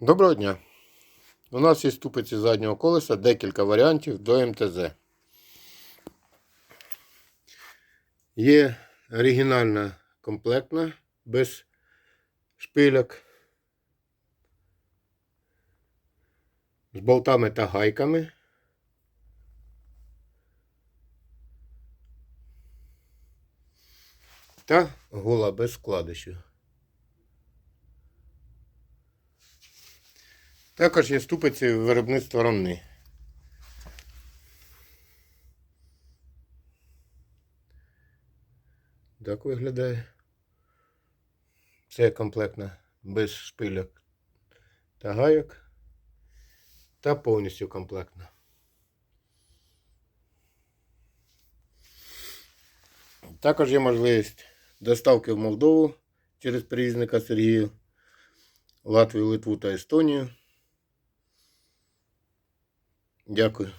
Доброго дня. У нас є ступиці заднього колеса, декілька варіантів до МТЗ. Є оригінальна комплектна без шпиляк. З болтами та гайками. Та гола без вкладишів. Також є ступиці виробництва ромни. Так виглядає. Це комплектна без шпиляк та гайок. Та повністю комплектна. Також є можливість доставки в Молдову через перевізника Сергію, Латвію, Литву та Естонію. Дякую.